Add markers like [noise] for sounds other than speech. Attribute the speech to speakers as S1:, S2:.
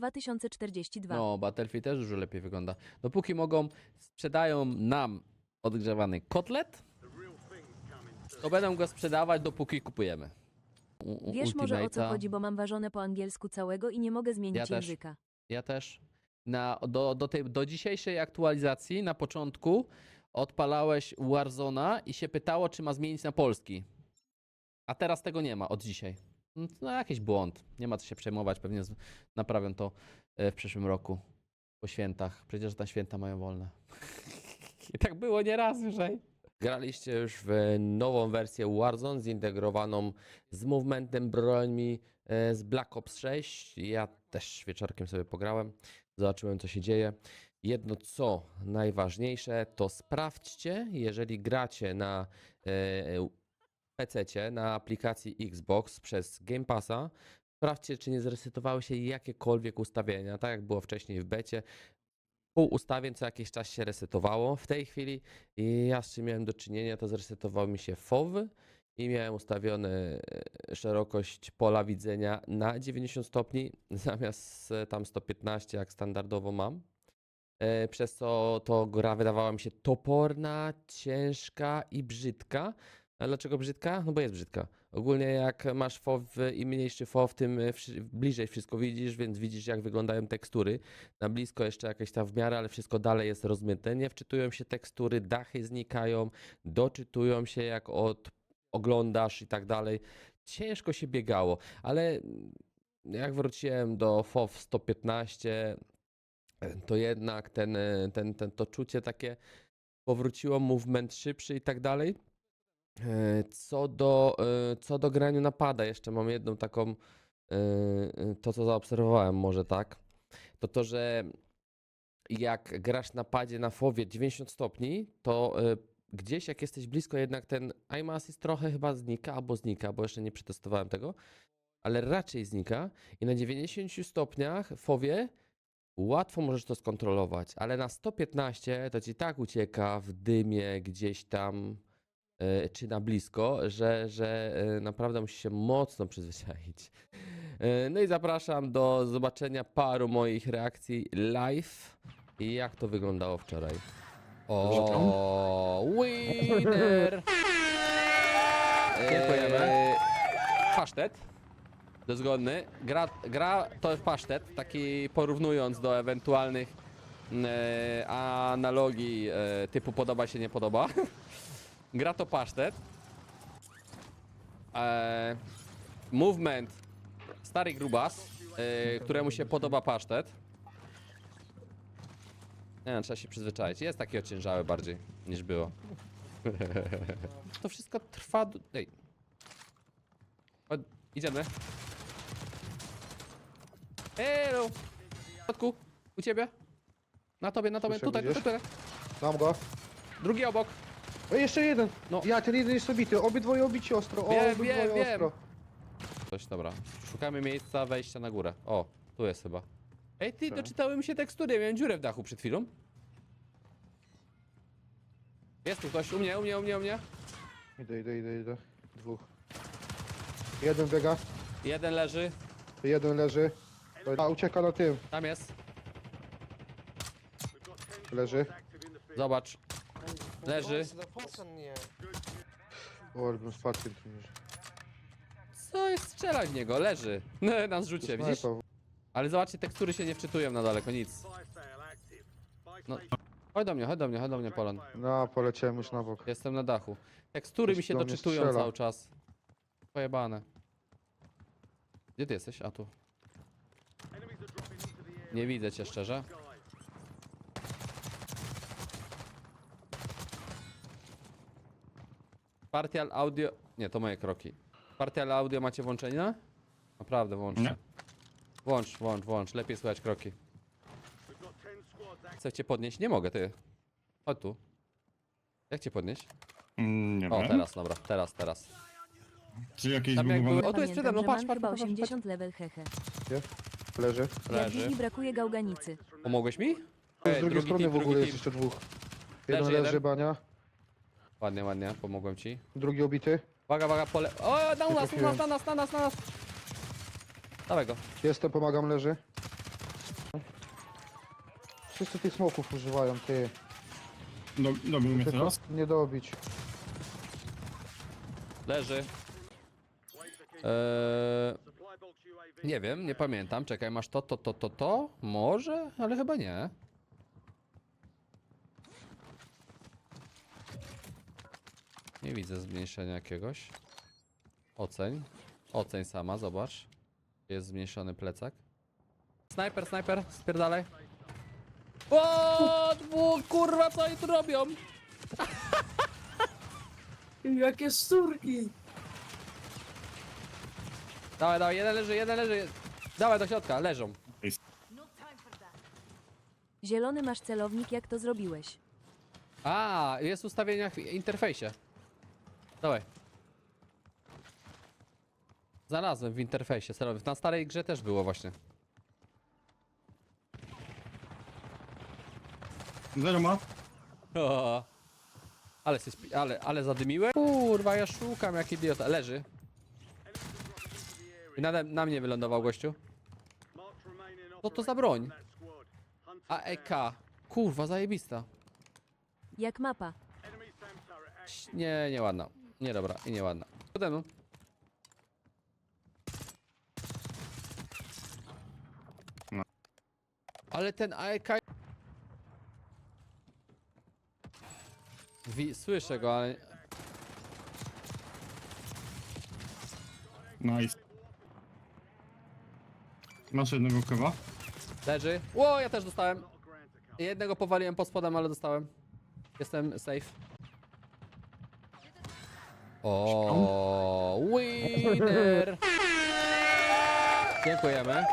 S1: 2042.
S2: No, Battlefield też dużo lepiej wygląda. Dopóki mogą, sprzedają nam odgrzewany kotlet, to będą go sprzedawać, dopóki kupujemy. U- u-
S1: Wiesz może o co
S2: Ultimate'a.
S1: chodzi, bo mam ważone po angielsku całego i nie mogę zmienić
S2: Ja też.
S1: języka.
S2: Ja też. Na, do, do, tej, do dzisiejszej aktualizacji na początku odpalałeś Warzona i się pytało, czy ma zmienić na polski. A teraz tego nie ma od dzisiaj. No, jakiś błąd. Nie ma co się przejmować. Pewnie naprawią to e, w przyszłym roku. Po świętach. Przecież na święta mają wolne. [laughs] I tak było nieraz już. ej.
S3: Graliście już w nową wersję Warzone zintegrowaną z movementem, brońmi e, z Black Ops 6. Ja też wieczorkiem sobie pograłem, zobaczyłem co się dzieje. Jedno co najważniejsze, to sprawdźcie, jeżeli gracie na e, PC, na aplikacji Xbox przez Game Passa, sprawdźcie, czy nie zresetowały się jakiekolwiek ustawienia, tak jak było wcześniej w becie. Pół ustawień co jakiś czas się resetowało. W tej chwili ja z czym miałem do czynienia, to zresetował mi się FOV i miałem ustawione e, szerokość pola widzenia na 90 stopni [laughs] zamiast e, tam 115 jak standardowo mam. E, Przez co to gra wydawała mi się toporna, ciężka i brzydka. A dlaczego brzydka? No bo jest brzydka. Ogólnie jak masz FOV i mniejszy FOV, tym e, bliżej wszystko widzisz, więc widzisz jak wyglądają tekstury. Na blisko jeszcze jakieś tam w miarę, ale wszystko dalej jest rozmyte. Nie wczytują się tekstury, dachy znikają, doczytują się jak od oglądasz i tak dalej. Ciężko się biegało, ale mm, jak wróciłem do FOV 115, e, to jednak ten, e, ten, ten, to czucie takie powróciło, movement szybszy i tak dalej. E, Co do, e, co do grania napada, jeszcze mam jedną taką, e, to co zaobserwowałem może tak, to to, że jak grasz na padzie na fowie 90 stopni, to gdzieś jak jesteś blisko jednak ten aim assist trochę chyba znika, albo znika, bo jeszcze nie przetestowałem tego, ale raczej znika i na 90 stopniach fowie łatwo możesz to skontrolować, ale na 115 to ci tak ucieka w dymie gdzieś tam czy na blisko, że, że e, naprawdę musisz się mocno przyzwyczaić. E, No i zapraszam do zobaczenia paru moich reakcji live i jak to wyglądało wczoraj. O, winner!
S2: Dziękujemy.
S3: E,
S2: Pasztet. Dozgodny. Gra, gra to jest pasztet, taki porównując do ewentualnych e, analogii e, typu podoba się, nie podoba. [laughs] gra to pasztet. E, movement stary grubas, e, któremu się podoba pasztet. Nie wiem, trzeba się przyzwyczaić. Jest taki ociężały bardziej niż było. to wszystko trwa... du- Ej. Chodź, idziemy. Hello! W środku, u ciebie. Na tobie, na tobie,
S4: Słyszę,
S2: tutaj,
S4: widzisz?
S2: tutaj.
S4: Mam go.
S2: Drugi obok.
S4: O, jeszcze jeden.
S2: No.
S4: Ja, ten jeden jest obity. Obydwoje obici ostro. O,
S2: Wiem,
S4: obydwoje
S2: wiem, wiem.
S4: ostro.
S2: Coś, dobra. Szukamy miejsca wejścia na górę. O, tu jest chyba. Ej, ty,
S4: Tak.
S2: doczytały mi się tekstury, miałem dziurę w dachu przed chwilą. Jest tu ktoś, u mnie, u mnie, u mnie, u mnie.
S4: Idę, idę, idę, idę. Dwóch. Jeden biega,
S2: Jeden leży,
S4: jeden leży. A, ucieka na tym.
S2: tam jest.
S4: Leży.
S2: Zobacz. Leży.
S4: O, ale bym spadł tym tym.
S2: Co jest strzelać w niego? Leży. [laughs] Na zrzucie, widzisz? Ale zobaczcie, tekstury się nie wczytują na daleko, nic. No, chodź do mnie, chodź do mnie, chodź do mnie, Polon.
S4: No, poleciałem już na bok.
S2: Jestem na dachu. Tekstury mi się
S4: do mnie
S2: doczytują
S4: strzela.
S2: cały czas. Pojebane. Gdzie ty jesteś? A tu. Nie widzę cię szczerze. Partial audio... Nie, to moje kroki. Partial audio macie włączenia? Naprawdę, włączcie.
S5: Nie.
S2: Włącz, włącz, włącz. Lepiej słychać kroki. Chcę cię podnieść? Nie mogę, ty. Chodź tu. Jak cię podnieść?
S5: Mm, Nie
S2: O,
S5: wiem.
S2: teraz, dobra, teraz, teraz.
S5: Czy jakieś
S2: Tam jak były- O, tu jest przede mną, patrz, patrz,
S1: chyba
S2: patrz, patrz.
S1: 80 level hehe.
S4: Leży.
S1: Jak
S2: Leży.
S1: Bibi brakuje gałganicy.
S2: Pomogłeś mi?
S4: Z
S2: Ej,
S4: drugiej
S2: drugi
S4: strony
S2: team,
S4: w ogóle jest jeszcze dwóch. Jeden
S2: Leży
S4: leży,
S2: jeden.
S4: bania.
S2: Ładnie, ładnie, pomogłem ci.
S4: Drugi obity.
S2: Uwaga, uwaga, pole... O, na nas, na nas, na nas, na nas, na nas! Dawaj go.
S4: Jestem, pomagam, leży. Wszyscy tych smoków używają, ty.
S5: Do, dobił mnie
S4: Tylko
S5: teraz.
S4: nie dobić.
S2: Leży. Eee, nie wiem, nie pamiętam. Czekaj, masz to, to, to, to, to? Może, ale chyba nie. Nie widzę zmniejszenia jakiegoś. Oceń. Oceń sama, zobacz. Jest zmniejszony plecak. Snajper, snajper, spierdalaj. O, dwóch, kurwa, co oni tu robią? [laughs]
S6: Jakie sturki!
S2: Dawaj, dawaj, jeden leży, jeden leży. Dawaj do środka, leżą.
S1: Zielony masz celownik, jak to zrobiłeś?
S2: A, jest ustawienia w interfejsie. Dawaj. Znalazłem w interfejsie. Na starej grze też było właśnie.
S5: Zero ma.
S2: O, ale, spi- ale, ale zadymiłem? Kurwa, ja szukam jak idiota. Leży. I na, na mnie wylądował gościu. Co to za broń? AEK. Kurwa, zajebista.
S1: Jak mapa.
S2: Nie, nieładna. Nie dobra i nieładna. Pode mną.
S5: No.
S2: Ale ten AEK... Wi słyszę go, ale...
S5: Nice. Masz jednego chyba.
S2: Leży. Ło, ja też dostałem. Jednego powaliłem pod spodem, ale dostałem. Jestem safe. O, winner! Dziękujemy.